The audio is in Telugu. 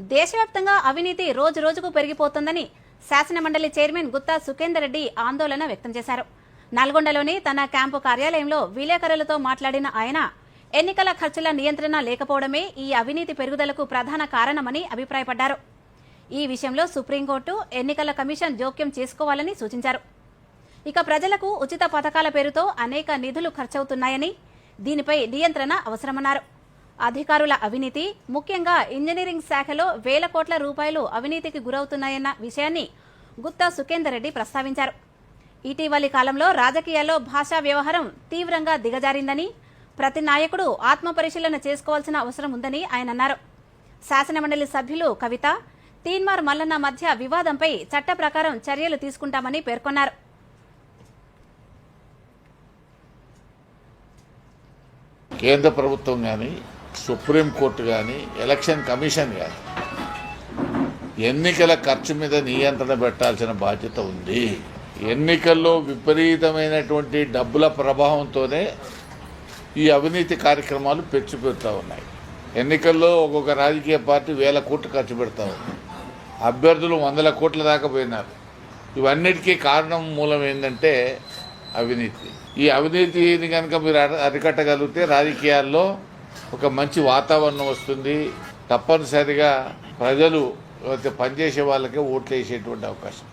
దేశవ్యాప్తంగా అవినీతి రోజు రోజుకు పెరిగిపోతుందని శాసనమండలి చైర్మన్ గుత్తా సుఖేందర్ రెడ్డి ఆందోళన వ్యక్తం చేశారు. నల్గొండలోని తన క్యాంపు కార్యాలయంలో విలేకరులతో మాట్లాడిన ఆయన ఎన్నికల ఖర్చుల నియంత్రణ లేకపోవడమే ఈ అవినీతి పెరుగుదలకు ప్రధాన కారణమని అభిప్రాయపడ్డారు. ఈ విషయంలో సుప్రీంకోర్టు ఎన్నికల కమిషన్ జోక్యం చేసుకోవాలని సూచించారు. ఇక ప్రజలకు ఉచిత పథకాల పేరుతో అనేక నిధులు ఖర్చవుతున్నాయని దీనిపై నియంత్రణ అవసరమన్నారు. అధికారుల అవినీతి ముఖ్యంగా ఇంజనీరింగ్ శాఖలో వేల కోట్ల రూపాయలు అవినీతికి గురవుతున్నాయన్న విషయాన్ని గుత్తా సుఖేందర్ రెడ్డి ప్రస్తావించారు. ఇటీవలి కాలంలో రాజకీయాల్లో భాషా వ్యవహారం తీవ్రంగా దిగజారిందని ప్రతి నాయకుడు ఆత్మపరిశీలన చేసుకోవాల్సిన అవసరం ఉందని ఆయన అన్నారు. శాసనమండలి సభ్యులు కవిత తీన్మార్ మల్లన్న మధ్య వివాదంపై చట్ట ప్రకారం చర్యలు తీసుకుంటామని పేర్కొన్నారు. కేంద్ర ప్రభుత్వం కానీ సుప్రీంకోర్టు కానీ ఎలక్షన్ కమిషన్ కానీ ఎన్నికల ఖర్చు మీద నియంత్రణ పెట్టాల్సిన బాధ్యత ఉంది. ఎన్నికల్లో విపరీతమైనటువంటి డబ్బుల ప్రభావంతోనే ఈ అవినీతి కార్యక్రమాలు పెంచిపెడుతూ ఉన్నాయి. ఎన్నికల్లో ఒక్కొక్క రాజకీయ పార్టీ వేల కోట్లు ఖర్చు పెడతా ఉంది. అభ్యర్థులు వందల కోట్ల దాకా పోయినారు. ఇవన్నిటికీ కారణం మూలం ఏంటంటే అవినీతి. ఈ అవినీతిని కనుక మీరు అరికట్టగలిగితే రాజకీయాల్లో ఒక మంచి వాతావరణం వస్తుంది. తప్పనిసరిగా ప్రజలు పనిచేసే వాళ్ళకే ఓట్లు వేసేటువంటి అవకాశం.